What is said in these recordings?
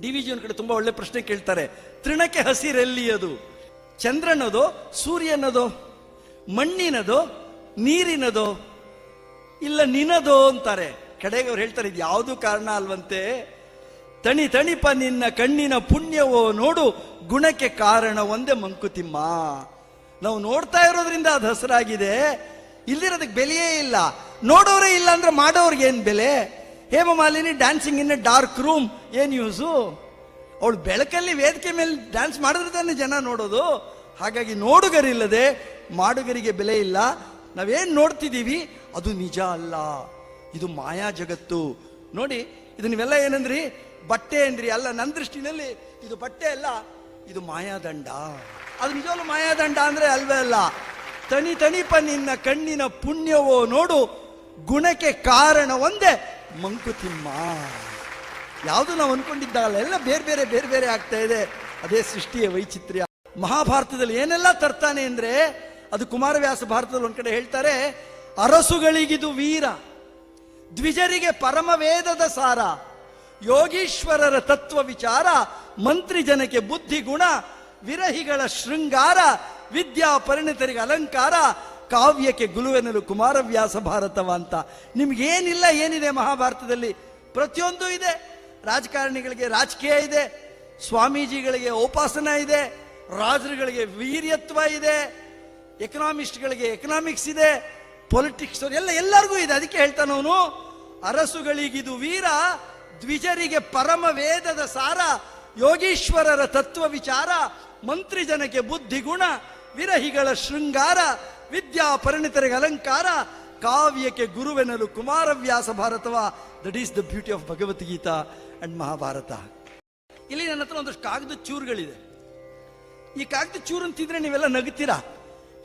D V G ಕಡೆ ತುಂಬಾ ಒಳ್ಳೆ ಪ್ರಶ್ನೆ ಕೇಳ್ತಾರೆ. ತೃಣಕ್ಕೆ ಹಸಿರೆಲ್ಲಿಯದು ಚಂದ್ರನದು, ಸೂರ್ಯನದು, ಮಣ್ಣಿನದು, ನೀರಿನದು, ಇಲ್ಲ ನಿನದೋ ಅಂತಾರೆ. ಕಡೆಗೆ ಅವ್ರು ಹೇಳ್ತಾರೆ, ಇದು ಯಾವುದು ಕಾರಣ ಅಲ್ವಂತೆ? ತಣಿ ತಣಿಪ ನಿನ್ನ ಕಣ್ಣಿನ ಪುಣ್ಯವೋ ನೋಡು, ಗುಣಕ್ಕೆ ಕಾರಣ ಒಂದೇ ಮಂಕುತಿಮ್ಮ. ನಾವು ನೋಡ್ತಾ ಇರೋದ್ರಿಂದ ಅದು ಹಸರಾಗಿದೆ. ಇಲ್ಲಿರೋದಕ್ಕೆ ಬೆಲೆಯೇ ಇಲ್ಲ. ನೋಡೋರೇ ಇಲ್ಲ ಅಂದ್ರೆ ಮಾಡೋರ್ಗೆ ಏನ್ ಬೆಲೆ? Hemamalini dancing in a dark room ಏನ್ ಯೂಸು ಅವಳು ಬೆಳಕಲ್ಲಿ ವೇದಿಕೆ ಮೇಲೆ ಡ್ಯಾನ್ಸ್ ಮಾಡಿದ್ರೆ ತಾನೇ ಜನ ನೋಡೋದು. ಹಾಗಾಗಿ ನೋಡುಗರಿಲ್ಲದೆ ಮಾಡುಗರಿಗೆ ಬೆಲೆ ಇಲ್ಲ. ನಾವೇನ್ ನೋಡ್ತಿದ್ದೀವಿ? ಅದು ನಿಜ ಅಲ್ಲ. ಇದು ಮಾಯಾ ಜಗತ್ತು. ನೋಡಿ, ಇದು ನೀವೆಲ್ಲ ಏನಂದ್ರಿ? ಬಟ್ಟೆ ಅಂದ್ರಿ. ಅಲ್ಲ ನನ್ನ ದೃಷ್ಟಿನಲ್ಲಿ ಇದು ಬಟ್ಟೆ ಅಲ್ಲ, ಇದು ಮಾಯಾದಂಡ ಅದು ನಿಜವಲ್ಲೂ ಮಾಯಾದಂಡ ಅಂದ್ರೆ ಅಲ್ವೇ ಅಲ್ಲ. ತನಿ ತಣಿಪ ನಿನ್ನ ಕಣ್ಣಿನ ಪುಣ್ಯವೋ ನೋಡು. ಗುಣಕ್ಕೆ ಕಾರಣ ಒಂದೇ, ಮಂಕುತಿಮ್ಮ. ಯಾವುದು ನಾವು ಅನ್ಕೊಂಡಿದ್ದಾಗಲ್ಲ, ಎಲ್ಲ ಬೇರೆ ಬೇರೆ ಬೇರೆ ಬೇರೆ ಆಗ್ತಾ ಇದೆ. ಅದೇ ಸೃಷ್ಟಿಯ ವೈಚಿತ್ರ್ಯ. ಮಹಾಭಾರತದಲ್ಲಿ ಏನೆಲ್ಲ ತರ್ತಾನೆ ಅಂದ್ರೆ, ಅದು ಕುಮಾರವ್ಯಾಸ ಭಾರತದಲ್ಲಿ ಒಂದ್ ಕಡೆ ಹೇಳ್ತಾರೆ, ಅರಸುಗಳಿಗಿದು ವೀರ, ದ್ವಿಜರಿಗೆ ಪರಮವೇದದ ಸಾರ, ಯೋಗೀಶ್ವರರ ತತ್ವ ವಿಚಾರ, ಮಂತ್ರಿ ಜನಕ್ಕೆ ಬುದ್ಧಿ ಗುಣ, ವಿರಹಿಗಳ ಶೃಂಗಾರ ವಿದ್ಯಾ ಪರಿಣಿತರಿಗೆ ಅಲಂಕಾರ ಕಾವ್ಯಕ್ಕೆ ಗುರುವೆನಲು ಕುಮಾರವ್ಯಾಸ ಭಾರತವ ಅಂತ. ನಿಮ್ಗೇನಿಲ್ಲ, ಏನಿದೆ ಮಹಾಭಾರತದಲ್ಲಿ? ಪ್ರತಿಯೊಂದು ಇದೆ. ರಾಜಕಾರಣಿಗಳಿಗೆ ರಾಜಕೀಯ ಇದೆ. ಸ್ವಾಮೀಜಿಗಳಿಗೆ ಉಪಾಸನ ಇದೆ. ರಾಜರುಗಳಿಗೆ ವೀರ್ಯತ್ವ ಇದೆ. ಎಕನಾಮಿಸ್ಟ್ಗಳಿಗೆ ಎಕನಾಮಿಕ್ಸ್ ಇದೆ. ಪೊಲಿಟಿಕ್ಸ್ ಎಲ್ಲ ಎಲ್ಲರಿಗೂ ಇದೆ. ಅದಕ್ಕೆ ಹೇಳ್ತಾನೆ ಅವನು, ಅರಸುಗಳಿಗಿದು ವೀರ, ದ್ವಿಜರಿಗೆ ಪರಮ ವೇದದ ಸಾರ, ಯೋಗೀಶ್ವರರ ತತ್ವ ವಿಚಾರ, ಮಂತ್ರಿ ಜನಕ್ಕೆ ಬುದ್ಧಿ ಗುಣ ವಿರಹಿಗಳ ಶೃಂಗಾರ ವಿದ್ಯಾ ಪರಿಣಿತರಿಗೆ ಅಲಂಕಾರ, ಕಾವ್ಯಕ್ಕೆ ಗುರುವೆನಲು Kumaravyasa ಭಾರತವ. That is the beauty of Bhagavadgita and Mahabharata ಇಲ್ಲಿ ನನ್ನ ಹತ್ರ ಒಂದಷ್ಟು ಕಾಗದ ಚೂರುಗಳಿದೆ. ಈ ಕಾಗದ ಚೂರು ಅಂತಿದ್ರೆ ನೀವೆಲ್ಲ ನಗುತ್ತೀರಾ?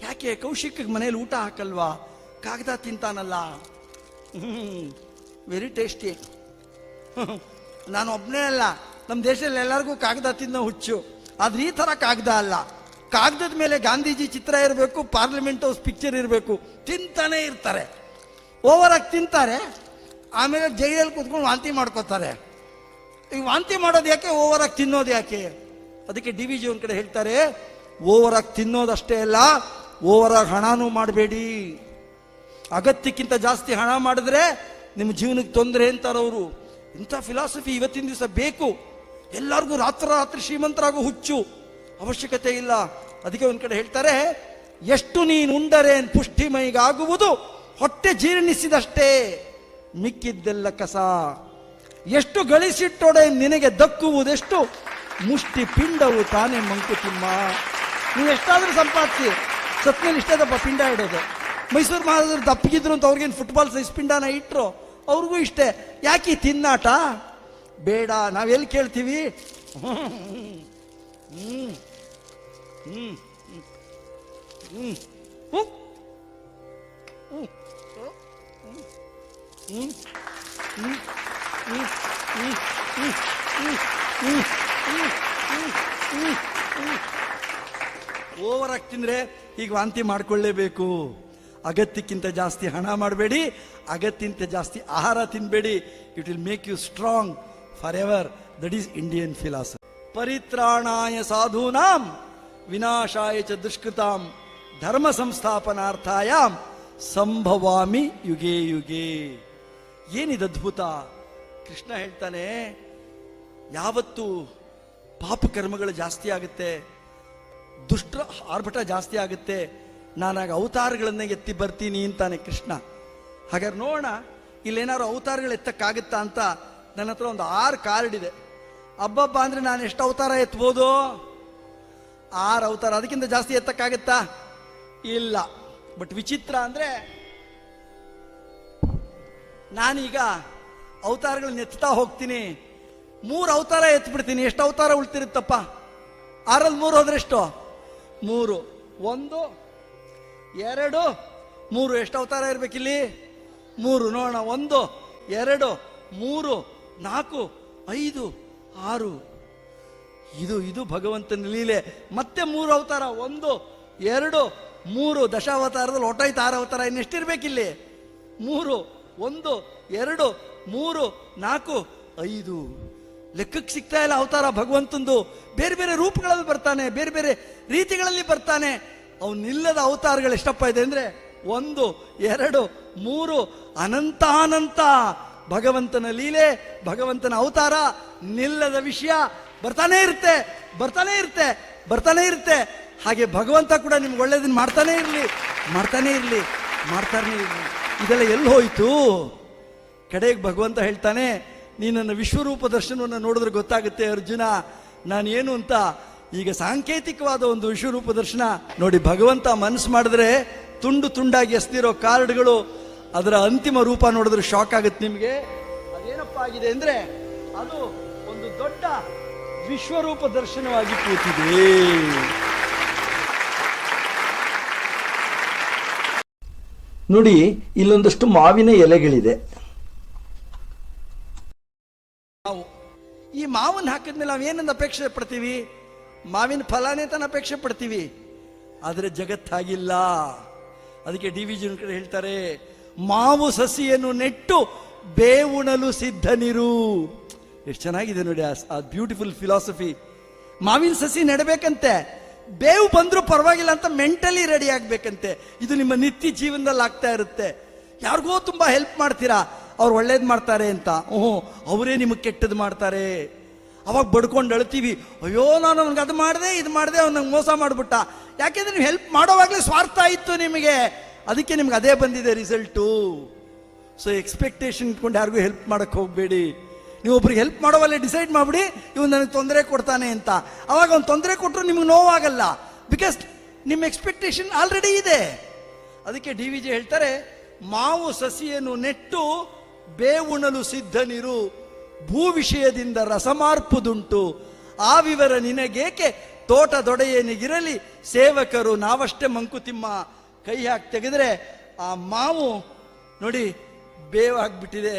ಯಾಕೆ ಕೌಶಿಕ್ ಮನೇಲಿ ಊಟ ಹಾಕಲ್ವಾ? ಕಾಗದ ತಿಂತಾನಲ್ಲ. ವೆರಿ ಟೇಸ್ಟಿ ನಾನು ಒಬ್ಬನೇ ಅಲ್ಲ. ನಮ್ಮ ದೇಶದಲ್ಲಿ ಎಲ್ಲರಿಗೂ ಕಾಗದ ತಿನ್ನೋ ಹುಚ್ಚು. ಆದ್ರೆ ಈ ಥರ ಕಾಗದ ಅಲ್ಲ. ಕಾಗದದ ಮೇಲೆ ಗಾಂಧೀಜಿ ಚಿತ್ರ ಇರಬೇಕು, ಪಾರ್ಲಿಮೆಂಟ್ ಹೌಸ್ ಪಿಕ್ಚರ್ ಇರಬೇಕು, ತಿಂತಾನೆ ಇರ್ತಾರೆ. ಓವರ್ ಆಗಿ ತಿಂತಾರೆ, ಆಮೇಲೆ ಜೈಲಲ್ಲಿ ಕೂತ್ಕೊಂಡು ವಾಂತಿ ಮಾಡ್ಕೋತಾರೆ. ಈ ವಾಂತಿ ಮಾಡೋದು ಯಾಕೆ ಓವರ್ ಆಗಿ ತಿನ್ನೋದು ಯಾಕೆ? ಅದಕ್ಕೆ ಡಿ ವಿ ಜಿ ಒಂದು ಕಡೆ ಹೇಳ್ತಾರೆ ಓವರ್ ಆಗಿ ತಿನ್ನೋದಷ್ಟೇ ಅಲ್ಲ ಓವರ್ ಆಗಿ ಹಣನೂ ಮಾಡಬೇಡಿ. ಅಗತ್ಯಕ್ಕಿಂತ ಜಾಸ್ತಿ ಹಣ ಮಾಡಿದ್ರೆ ನಿಮ್ಮ ಜೀವನಕ್ಕೆ ತೊಂದರೆ ಅಂತಾರೆ ಅವರು. ಇಂಥ ಫಿಲಾಸಫಿ ಇವತ್ತಿನ ದಿವಸ ಬೇಕು. ಎಲ್ಲರಿಗೂ ರಾತ್ರ ರಾತ್ರಿ ಶ್ರೀಮಂತರಾಗೋ ಹುಚ್ಚು. ಅವಶ್ಯಕತೆ ಇಲ್ಲ. ಅದಕ್ಕೆ ಒಂದು ಕಡೆ ಹೇಳ್ತಾರೆ, ಎಷ್ಟು ನೀನು ಉಂಡರೆ ಪುಷ್ಟಿಮೈಗಾಗುವುದು, ಹೊಟ್ಟೆ ಜೀರ್ಣಿಸಿದಷ್ಟೇ ಮಿಕ್ಕಿದ್ದೆಲ್ಲ ಕಸ. ಎಷ್ಟು ಗಳಿಸಿಟ್ಟೊಡೆ ನಿನಗೆ ದಕ್ಕುವುದೆಷ್ಟು, ಮುಷ್ಟಿ ಪಿಂಡವು ತಾನೇ ಮಂಕುತಿಮ್ಮ. ನೀವು ಎಷ್ಟಾದರೂ ಸಂಪಾದಿಸಿ ಸತ್ಮೇಲೆ ಇಷ್ಟೇ ದಪ್ಪ ಪಿಂಡ ಇಡೋದು. ಮೈಸೂರು ಮಹಾರಾಜರು ದಪ್ಪಗಿದ್ರು ಅಂತ ಅವ್ರಿಗೇನು ಫುಟ್ಬಾಲ್ ಸೈಜ್ ಪಿಂಡನ ಇಟ್ಟರು ಅವ್ರಿಗೂ ಇಷ್ಟೇ. ಯಾಕೆ ತಿನ್ನಾಟ? ಬೇಡ ನಾವೆಲ್ಲಿ ಕೇಳ್ತೀವಿ? ಹ್ಞೂ ಓವರ್ ಆಗಿ ತಿಂದ್ರೆ ಈಗ ವಾಂತಿ ಮಾಡ್ಕೊಳ್ಳೇಬೇಕು. ಅಗತ್ಯಕ್ಕಿಂತ ಜಾಸ್ತಿ ಹಣ ಮಾಡಬೇಡಿ, ಅಗತ್ಯಕ್ಕಿಂತ ಜಾಸ್ತಿ ಆಹಾರ ತಿನ್ನಬೇಡಿ it will make you strong for ever that is Indian philosophy ಪರಿತ್ರಾಣಾಯ ಸಾಧೂನಾಂ. ವಿನಾಶಾಯ ಚ ದುಷ್ಕೃತಾಂ ಧರ್ಮ ಸಂಸ್ಥಾಪನಾರ್ಥಾಯ ಸಂಭವಾಮಿ ಯುಗೆ ಯುಗೆ. ಏನಿದು ಅದ್ಭುತ? ಕೃಷ್ಣ ಹೇಳ್ತಾನೆ, ಯಾವತ್ತು ಪಾಪ ಕರ್ಮಗಳು ಜಾಸ್ತಿ ಆಗುತ್ತೆ, ದುಷ್ಟ ಆರ್ಭಟ ಜಾಸ್ತಿ ಆಗುತ್ತೆ, ನಾನಾಗ ಅವತಾರಗಳನ್ನ ಎತ್ತಿ ಬರ್ತೀನಿ ಅಂತಾನೆ ಕೃಷ್ಣ. ಹಾಗಾದ್ರೆ ನೋಡೋಣ, ಇಲ್ಲೇನಾದ್ರು ಅವತಾರಗಳು ಎತ್ತಕ್ಕಾಗುತ್ತಾ ಅಂತ ನನ್ನ ಹತ್ರ ಒಂದು ಆರು ಕಾರ್ಡ್ ಇದೆ ಅಬ್ಬಬ್ಬ, ಅಂದ್ರೆ ನಾನು ಎಷ್ಟು ಅವತಾರ ಎತ್ಬೋದು? ಆರು ಅವತಾರ, ಅದಕ್ಕಿಂತ ಜಾಸ್ತಿ ಎತ್ತಕ್ಕಾಗುತ್ತಾ? ಇಲ್ಲ. ಬಟ್ ವಿಚಿತ್ರ ಅಂದರೆ, ನಾನೀಗ ಅವತಾರಗಳನ್ನ ಎತ್ತಾ ಹೋಗ್ತೀನಿ. ಮೂರು ಅವತಾರ ಎತ್ಬಿಡ್ತೀನಿ. ಎಷ್ಟು ಅವತಾರ ಉಳ್ತಿರುತ್ತಪ್ಪ? ಆರಲ್ಲಿ ಮೂರು ಹೋದ್ರೆ ಎಷ್ಟು? ಮೂರು. ಒಂದು, ಎರಡು, ಮೂರು. ಎಷ್ಟು ಅವತಾರ ಇರ್ಬೇಕಿಲ್ಲಿ? ಮೂರು. ನೋಡೋಣ. ಒಂದು, ಎರಡು, ಮೂರು, ನಾಲ್ಕು, ಐದು, ಆರು. ಇದು ಇದು ಭಗವಂತನ ಲೀಲೆ. ಮತ್ತೆ ಮೂರು ಅವತಾರ, ಒಂದು, ಎರಡು, ಮೂರು ದಶಾವತಾರದಲ್ಲಿ ಒಟ್ಟಾಯ್ತು ಆರು ಅವತಾರ ಇನ್ನೆಷ್ಟಿರ್ಬೇಕಿಲ್ಲಿ? ಮೂರು, ಒಂದು, ಎರಡು, ಮೂರು, ನಾಲ್ಕು, ಐದು. ಲೆಕ್ಕಕ್ಕೆ ಸಿಗ್ತಾ ಇಲ್ಲ ಅವತಾರ ಭಗವಂತಂದು. ಬೇರೆ ಬೇರೆ ರೂಪಗಳಲ್ಲಿ ಬರ್ತಾನೆ, ಬೇರೆ ಬೇರೆ ರೀತಿಗಳಲ್ಲಿ ಬರ್ತಾನೆ. ಅವನಿಲ್ಲದ ಅವತಾರಗಳು ಎಷ್ಟಪ್ಪ ಇದೆ ಅಂದರೆ, ಒಂದು, ಎರಡು, ಮೂರು, ಅನಂತಾನಂತ ಭಗವಂತನ ಲೀಲೆ, ಭಗವಂತನ ಅವತಾರ, ನಿಲ್ಲದ ವಿಷಯ ಬರ್ತಾನೆ ಇರುತ್ತೆ ಬರ್ತಾನೆ ಇರುತ್ತೆ ಬರ್ತಾನೆ ಇರುತ್ತೆ. ಹಾಗೆ ಭಗವಂತ ಕೂಡ ನಿಮ್ಗೆ ಒಳ್ಳೇದನ್ನ ಮಾಡ್ತಾನೆ ಇರಲಿ ಮಾಡ್ತಾನೆ ಇರಲಿ ಮಾಡ್ತಾನೆ ಇರಲಿ. ಇದೆಲ್ಲ ಎಲ್ಲಿ ಹೋಯ್ತು? ಕಡೆಗೆ ಭಗವಂತ ಹೇಳ್ತಾನೆ, ನೀ ನನ್ನ ವಿಶ್ವರೂಪ ದರ್ಶನವನ್ನು ನೋಡಿದ್ರೆ ಗೊತ್ತಾಗುತ್ತೆ ಅರ್ಜುನ, ನಾನು ಏನು ಅಂತ. ಈಗ ಸಾಂಕೇತಿಕವಾದ ಒಂದು ವಿಶ್ವರೂಪ ದರ್ಶನ ನೋಡಿ ಭಗವಂತ ಮನಸ್ಸು ಮಾಡಿದ್ರೆ ತುಂಡು ತುಂಡಾಗಿ ಎಸ್ದಿರೋ ಕಾರ್ಡ್ಗಳು ಅದರ ಅಂತಿಮ ರೂಪ ನೋಡಿದ್ರೆ ಶಾಕ್ ಆಗುತ್ತೆ ನಿಮಗೆ. ಅದೇನಪ್ಪ ಆಗಿದೆ ಅಂದ್ರೆ ಅದು ಒಂದು ದೊಡ್ಡ ವಿಶ್ವರೂಪ ದರ್ಶನವಾಗಿ ಕೂತಿದೆ. ನೋಡಿ ಇಲ್ಲೊಂದಷ್ಟು ಮಾವಿನ ಎಲೆಗಳಿದೆ. ನಾವು ಈ ಮಾವನ್ನ ಹಾಕಿದ್ಮೇಲೆ ನಾವು ಏನನ್ನು ಅಪೇಕ್ಷೆ ಪಡ್ತೀವಿ? ಮಾವಿನ ಫಲಾನೇ ತಾನು ಅಪೇಕ್ಷೆ ಪಡ್ತೀವಿ. ಆದರೆ ಜಗತ್ತಾಗಿಲ್ಲ ಅದಕ್ಕೆ ಡಿ ವಿ ಕಡೆ ಹೇಳ್ತಾರೆ ಮಾವು ಸಸಿಯನ್ನು ನೆಟ್ಟು ಬೇವುಣಲು ಸಿದ್ಧನಿರು. ಎಷ್ಟು ಚೆನ್ನಾಗಿದೆ ನೋಡಿ ಆ ಬ್ಯೂಟಿಫುಲ್ ಫಿಲಾಸಫಿ ಮಾವಿನ ಸಸಿ ನೆಡಬೇಕಂತೆ. ಬೇವು ಬಂದರೂ ಪರವಾಗಿಲ್ಲ ಅಂತ ಮೆಂಟಲಿ ರೆಡಿ ಆಗಬೇಕಂತೆ. ಇದು ನಿಮ್ಮ ನಿತ್ಯ ಜೀವನದಲ್ಲಿ ಆಗ್ತಾ ಇರುತ್ತೆ. ಯಾರಿಗೋ ತುಂಬ ಹೆಲ್ಪ್ ಮಾಡ್ತೀರಾ? ಅವ್ರು ಒಳ್ಳೇದು ಮಾಡ್ತಾರೆ ಅಂತ. ಓಹೋ, ಅವರೇ ನಿಮಗೆ ಕೆಟ್ಟದ್ದು ಮಾಡ್ತಾರೆ. ಅವಾಗ ಬಡ್ಕೊಂಡು ಅಳ್ತೀವಿ. ಅಯ್ಯೋ, ನಾನು ಅವ್ನಿಗೆ ಅದು ಮಾಡಿದೆ, ಇದು ಮಾಡಿದೆ, ಅವ್ನು ನಂಗೆ ಮೋಸ ಮಾಡಿಬಿಟ್ಟ. ಯಾಕೆಂದ್ರೆ ನೀವು ಹೆಲ್ಪ್ ಮಾಡೋವಾಗಲೇ ಸ್ವಾರ್ಥ ಇತ್ತು ನಿಮಗೆ. ಅದಕ್ಕೆ ನಿಮ್ಗೆ ಅದೇ ಬಂದಿದೆ ರಿಸಲ್ಟು ಸೊ ಎಕ್ಸ್ಪೆಕ್ಟೇಷನ್ ಇಟ್ಕೊಂಡು ಯಾರಿಗೂ ಹೆಲ್ಪ್ ಮಾಡೋಕ್ಕೆ ಹೋಗಬೇಡಿ. ನೀವು ಒಬ್ರಿಗೆ ಹೆಲ್ಪ್ ಮಾಡೋವಲ್ಲೇ ಡಿಸೈಡ್ ಮಾಡಿಬಿಡಿ, ಇವನು ನನಗೆ ತೊಂದರೆ ಕೊಡ್ತಾನೆ ಅಂತ. ಅವಾಗ ಅವ್ನು ತೊಂದರೆ ಕೊಟ್ಟರು ನಿಮ್ಗೆ ನೋವಾಗಲ್ಲ. ಬಿಕಾಸ್ ನಿಮ್ಮ ಎಕ್ಸ್ಪೆಕ್ಟೇಷನ್ ಆಲ್ರೆಡಿ ಇದೆ. ಅದಕ್ಕೆ ಡಿ ವಿ ಜಿ ಹೇಳ್ತಾರೆ, ಮಾವು ಸಸಿಯನ್ನು ನೆಟ್ಟು ಬೇವುಣಲು ಸಿದ್ಧನಿರು. ಭೂ ವಿಷಯದಿಂದ ರಸಮಾರ್ಪುದುಂಟು. ಆ ವಿವರ ನಿನಗೇಕೆ? ತೋಟ ದೊಡೆಯನಿಗಿರಲಿ, ಸೇವಕರು ನಾವಷ್ಟೇ ಮಂಕುತಿಮ್ಮ ಕೈ ಹಾಕಿ ತೆಗೆದ್ರೆ ಆ ಮಾವು ನೋಡಿ ಬೇವಾಗ್ಬಿಟ್ಟಿದೆ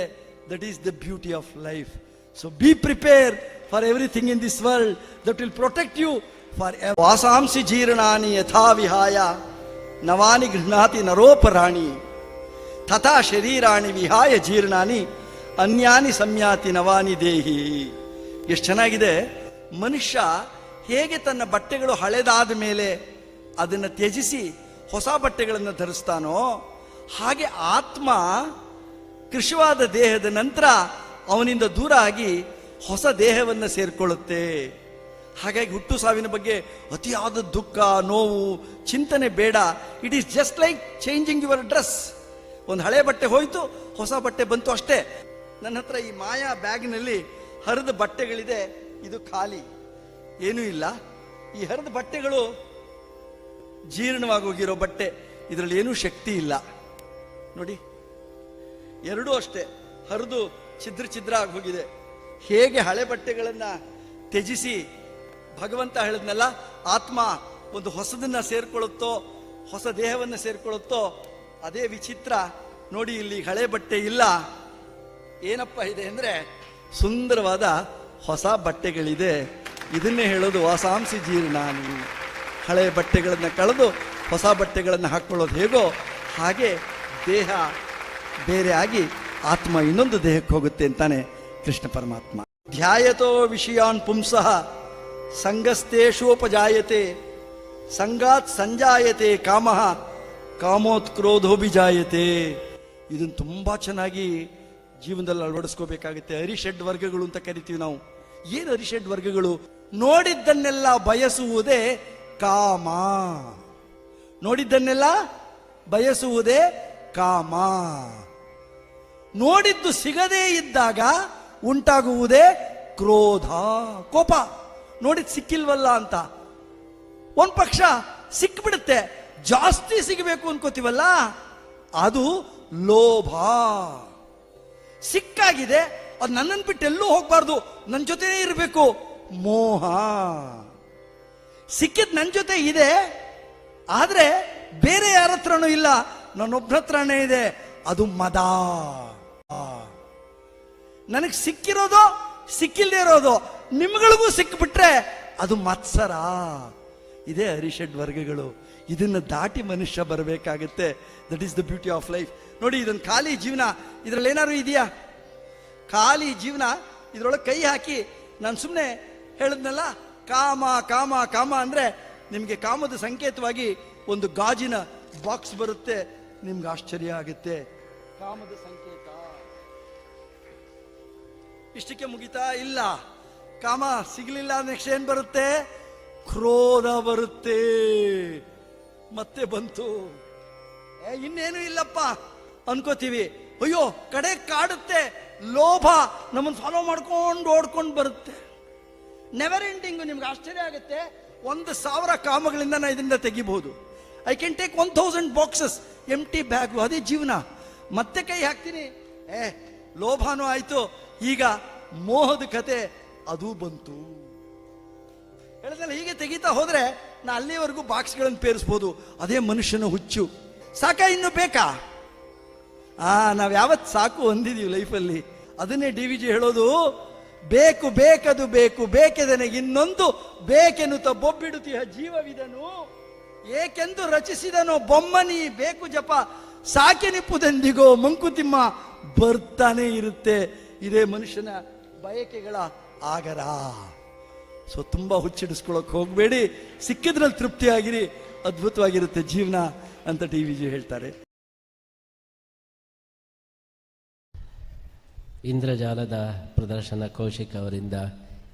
that is the beauty of life so be prepare for everything in this world that will protect you for ವಾಸಾಂಸಿ ಜೀರ್ಣಾನಿ ಯಥಾ ವಿಹಾಯ ನವಾನಿ ಗೃಹ್ಣಾತಿ ನರೋಪರಾಣಿ ತಥಾ ಶರೀರಾಣಿ ವಿಹಾಯ ಜೀರ್ಣಾನಿ ಅನ್ಯಾನಿ ಸಂಯಾತಿ ನವಾನಿ ದೇಹಿ ಎಷ್ಟು ಚೆನ್ನಾಗಿದೆ. ಮನುಷ್ಯ ಹೇಗೆ ತನ್ನ ಬಟ್ಟೆಗಳು ಹಳೆದಾದ ಮೇಲೆ ಅದನ್ನು ತ್ಯಜಿಸಿ ಹೊಸ ಬಟ್ಟೆಗಳನ್ನು ಧರಿಸ್ತಾನೋ ಹಾಗೆ ಆತ್ಮ ಕೃಶವಾದ ದೇಹದ ನಂತರ ಅವನಿಂದ ದೂರ ಆಗಿ ಹೊಸ ದೇಹವನ್ನು ಸೇರಿಕೊಳ್ಳುತ್ತೆ. ಹಾಗಾಗಿ ಹುಟ್ಟು ಸಾವಿನ ಬಗ್ಗೆ ಅತಿಯಾದ ದುಃಖ, ನೋವು, ಚಿಂತನೆ ಬೇಡ. It is just like changing your dress ಒಂದು ಹಳೆ ಬಟ್ಟೆ ಹೋಯಿತು, ಹೊಸ ಬಟ್ಟೆ ಬಂತು ಅಷ್ಟೇ. ನನ್ನ ಹತ್ರ ಈ ಮಾಯಾ ಬ್ಯಾಗ್ನಲ್ಲಿ ಹರಿದ ಬಟ್ಟೆಗಳಿದೆ, ಇದು ಖಾಲಿ. ಏನೂ ಇಲ್ಲ. ಈ ಹರಿದ ಬಟ್ಟೆಗಳು ಜೀರ್ಣವಾಗಿ ಹೋಗಿರೋ ಬಟ್ಟೆ. ಇದರಲ್ಲಿ ಏನೂ ಶಕ್ತಿ ಇಲ್ಲ. ನೋಡಿ. ಎರಡೂ ಅಷ್ಟೇ, ಹರಿದು ಛಿದ್ರ ಛಿದ್ರ ಆಗಿ ಹೋಗಿದೆ. ಹೇಗೆ ಹಳೆ ಬಟ್ಟೆಗಳನ್ನು ತ್ಯಜಿಸಿ ಭಗವಂತ ಹೇಳಿದ್ನಲ್ಲ, ಆತ್ಮ ಒಂದು ಹೊಸದನ್ನ ಸೇರ್ಕೊಳ್ಳುತ್ತೋ, ಹೊಸ ದೇಹವನ್ನು ಸೇರ್ಕೊಳ್ಳುತ್ತೋ, ಅದೇ ವಿಚಿತ್ರ. ನೋಡಿ, ಇಲ್ಲಿ ಹಳೆ ಬಟ್ಟೆ ಇಲ್ಲ. ಏನಪ್ಪ ಇದೆ ಅಂದ್ರೆ ಸುಂದರವಾದ ಹೊಸ ಬಟ್ಟೆಗಳಿದೆ. ಇದನ್ನೇ ಹೇಳೋದು ವಾಸಾಂಸಿ ಜೀರ್ಣಾನಿ ಹಳೆ ಬಟ್ಟೆಗಳನ್ನು ಕಳೆದು ಹೊಸ ಬಟ್ಟೆಗಳನ್ನು ಹಾಕ್ಕೊಳ್ಳೋದು ಹೇಗೋ ಹಾಗೆ ದೇಹ ಬೇರೆ ಆಗಿ ಆತ್ಮ ಇನ್ನೊಂದು ದೇಹಕ್ಕೆ ಹೋಗುತ್ತೆ ಅಂತಾನೆ ಕೃಷ್ಣ ಪರಮಾತ್ಮ. ಧ್ಯಾಯತೋ ವಿಷಯಾನ್ ಪುಂಸಃ ಸಂಗಸ್ತೇಶೋಪಜಾಯತೆ ಸಂಗಾತ್ ಸಂಜಾಯತೆ ಕಾಮಃ ಕ್ರೋಧೋಭಿಜಾಯತೆ. ಇದನ್ನು ತುಂಬ ಚೆನ್ನಾಗಿ ಜೀವನದಲ್ಲಿ ಅಳವಡಿಸ್ಕೋಬೇಕಾಗುತ್ತೆ. ಅರಿಷಡ್ ವರ್ಗಗಳು ಅಂತ ಕರಿತೀವಿ ನಾವು. ಏನು ಅರಿಷಡ್ ವರ್ಗಗಳು? ನೋಡಿದ್ದನ್ನೆಲ್ಲ ಬಯಸುವುದೇ ಕಾಮ. ನೋಡಿದ್ದನ್ನೆಲ್ಲ ಬಯಸುವುದೇ ಕಾಮ. ನೋಡಿದ್ದು ಸಿಗದೇ ಇದ್ದಾಗ ಉಂಟಾಗುವುದೇ ಕ್ರೋಧ, ಕೋಪ. ನೋಡಿದ್ ಸಿಕ್ಕಿಲ್ವಲ್ಲ ಅಂತ. ಒಂದ್ ಪಕ್ಷ ಸಿಕ್ಬಿಡುತ್ತೆ, ಜಾಸ್ತಿ ಸಿಗಬೇಕು ಅನ್ಕೋತೀವಲ್ಲ, ಅದು ಲೋಭ. ಸಿಕ್ಕಾಗಿದೆ, ಅದು ನನ್ನನ್ನು ಬಿಟ್ಟು ಎಲ್ಲೂ ಹೋಗ್ಬಾರ್ದು ನನ್ನ ಜೊತೆನೇ ಇರಬೇಕು, ಮೋಹ. ಸಿಕ್ಕಿದ್ ನನ್ನ ಜೊತೆ ಇದೆ, ಆದ್ರೆ ಬೇರೆ ಯಾರ ಹತ್ರನೂ ಇಲ್ಲ ನನ್ನೊಬ್ಬರ ಹತ್ರನೇ ಇದೆ, ಅದು ಮದ. ನನಗೆ ಸಿಕ್ಕಿರೋದು ಸಿಕ್ಕಿಲ್ಲದೆ ಇರೋದು, ನಿಮ್ಗಳಿಗೂ ಸಿಕ್ಕಿಬಿಟ್ರೆ ಅದು ಮತ್ಸರ. ಇದೇ ಹರಿಷಡ್ ವರ್ಗಗಳು. ಇದನ್ನ ದಾಟಿ ಮನುಷ್ಯ ಬರಬೇಕಾಗುತ್ತೆ. That is the beauty of life ನೋಡಿ, ಇದೊಂದು ಖಾಲಿ ಜೀವನ. ಇದರಲ್ಲಿ ಏನಾದ್ರು ಇದೆಯಾ? ಖಾಲಿ ಜೀವನ. ಇದರೊಳಗೆ ಕೈ ಹಾಕಿ, ನಾನು ಸುಮ್ಮನೆ ಹೇಳಿದ್ನಲ್ಲ, ಕಾಮ ಕಾಮ ಕಾಮ ಅಂದ್ರೆ ನಿಮಗೆ ಕಾಮದ ಸಂಕೇತವಾಗಿ ಒಂದು ಗಾಜಿನ ಬಾಕ್ಸ್ ಬರುತ್ತೆ. ನಿಮ್ಗೆ ಆಶ್ಚರ್ಯ ಆಗುತ್ತೆ. ಕಾಮದ ಸಂಕೇತ. ಇಷ್ಟಕ್ಕೆ ಮುಗಿತಾ ಇಲ್ಲ. ಕಾಮ ಸಿಗಲಿಲ್ಲ ನೆಕ್ಸ್ಟ್ ಏನ್ ಬರುತ್ತೆ? ಕ್ರೋಧ ಬರುತ್ತೆ. ಮತ್ತೆ ಬಂತು. ಇನ್ನೇನು ಇಲ್ಲಪ್ಪ. ಅನ್ಕೋತೀವಿ. ಅಯ್ಯೋ, ಕಡೆ ಕಾಡುತ್ತೆ. ಲೋಭ ನಮ್ಮನ್ನು ಫಾಲೋ ಮಾಡ್ಕೊಂಡು ಓಡ್ಕೊಂಡು ಬರುತ್ತೆ. ನೆವರ್ ಎಂಡಿಂಗ್ ನಿಮ್ಗೆ ಆಶ್ಚರ್ಯ ಆಗುತ್ತೆ. ಒಂದು ಸಾವಿರ ಕಾಮಗಳಿಂದ ನಾ ಇದರಿಂದ ತೆಗಿಬಹುದು. I can take one thousand boxes empty bag ಅದೇ ಜೀವನ. ಮತ್ತೆ ಕೈ ಹಾಕ್ತೀನಿ. ಏ, ಲೋಭನೂ ಆಯ್ತು. ಈಗ ಮೋಹದ ಕತೆ ಅದು ಬಂತು. ಹೇಳಿದ್ನಲ್ಲ, ಹೀಗೆ ತೆಗಿತಾ ಹೋದ್ರೆ ನಾ ಅಲ್ಲಿವರೆಗೂ ಬಾಕ್ಸ್ಗಳನ್ನು ಪೇರಿಸ್ಬೋದು. ಅದೇ ಮನುಷ್ಯನ ಹುಚ್ಚು. ಸಾಕ ಇನ್ನು ಬೇಕಾ? ಆ, ನಾವ್ ಯಾವತ್ತು ಸಾಕು ಹೊಂದಿದೀವಿ ಲೈಫಲ್ಲಿ. ಅದನ್ನೇ ಡಿ ವಿ ಜಿ ಹೇಳೋದು, ಬೇಕು, ಬೇಕದು ಬೇಕು, ಬೇಕೆದನೆ ಇನ್ನೊಂದು, ಬೇಕೆನ್ನುತ್ತ ಬೊಬ್ಬಿಡುತ್ತೀಯ ಜೀವವಿದನು. ಏಕೆಂದು ರಚಿಸಿದನೋ ಬೊಮ್ಮನಿ, ಬೇಕು ಜಪ, ಸಾಕೆ ನಿಪ್ಪುದೆಂದಿಗೋ ಮಂಕುತಿಮ್ಮ ಬರ್ತಾನೆ ಇರುತ್ತೆ. ಇದೇ ಮನುಷ್ಯನ ಬಯಕೆಗಳ ಆಗರ. ಸೊ ತುಂಬ ಹುಚ್ಚಿಡಿಸ್ಕೊಳಕ್ ಹೋಗಬೇಡಿ. ಸಿಕ್ಕಿದ್ರಲ್ಲಿ ತೃಪ್ತಿಯಾಗಿರಿ. ಅದ್ಭುತವಾಗಿರುತ್ತೆ ಜೀವನ ಅಂತ ಟಿ ವಿ ಜಿ ಹೇಳ್ತಾರೆ. ಇಂದ್ರಜಾಲದ ಪ್ರದರ್ಶನ ಕೌಶಿಕ್ ಅವರಿಂದ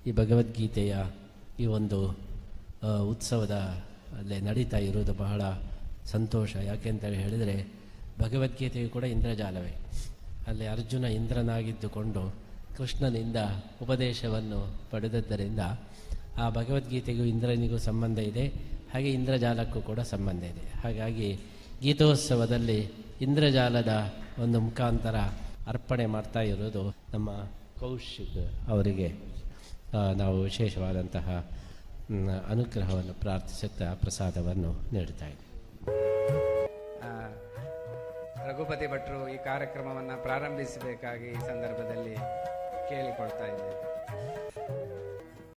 ಈ ಭಗವದ್ಗೀತೆಯ ಈ ಒಂದು ಉತ್ಸವದ ಅಲ್ಲಿ ನಡೀತಾ ಇರುವುದು ಬಹಳ ಸಂತೋಷ. ಯಾಕೆಂತ ಹೇಳಿದರೆ ಭಗವದ್ಗೀತೆಯು ಕೂಡ ಇಂದ್ರಜಾಲವೇ. ಅಲ್ಲಿ ಅರ್ಜುನ ಇಂದ್ರನಾಗಿದ್ದುಕೊಂಡು ಕೃಷ್ಣನಿಂದ ಉಪದೇಶವನ್ನು ಪಡೆದದ್ದರಿಂದ ಆ ಭಗವದ್ಗೀತೆಗೂ ಇಂದ್ರನಿಗೂ ಸಂಬಂಧ ಇದೆ. ಹಾಗೆ ಇಂದ್ರಜಾಲಕ್ಕೂ ಕೂಡ ಸಂಬಂಧ ಇದೆ. ಹಾಗಾಗಿ ಗೀತೋತ್ಸವದಲ್ಲಿ ಇಂದ್ರಜಾಲದ ಒಂದು ಮುಖಾಂತರ ಅರ್ಪಣೆ ಮಾಡ್ತಾ ಇರೋದು ನಮ್ಮ ಕೌಶಿಕ್ ಅವರಿಗೆ ನಾವು ವಿಶೇಷವಾದಂತಹ ಅನುಗ್ರಹವನ್ನು ಪ್ರಾರ್ಥಿಸುತ್ತಾ ಪ್ರಸಾದವನ್ನು ನೀಡ್ತಾ ಇದ್ದೀವಿ. ರಘುಪತಿ ಭಟ್ರು ಈ ಕಾರ್ಯಕ್ರಮವನ್ನು ಪ್ರಾರಂಭಿಸಬೇಕಾಗಿ ಈ ಸಂದರ್ಭದಲ್ಲಿ ಕೇಳಿಕೊಳ್ತಾ ಇದ್ದೇವೆ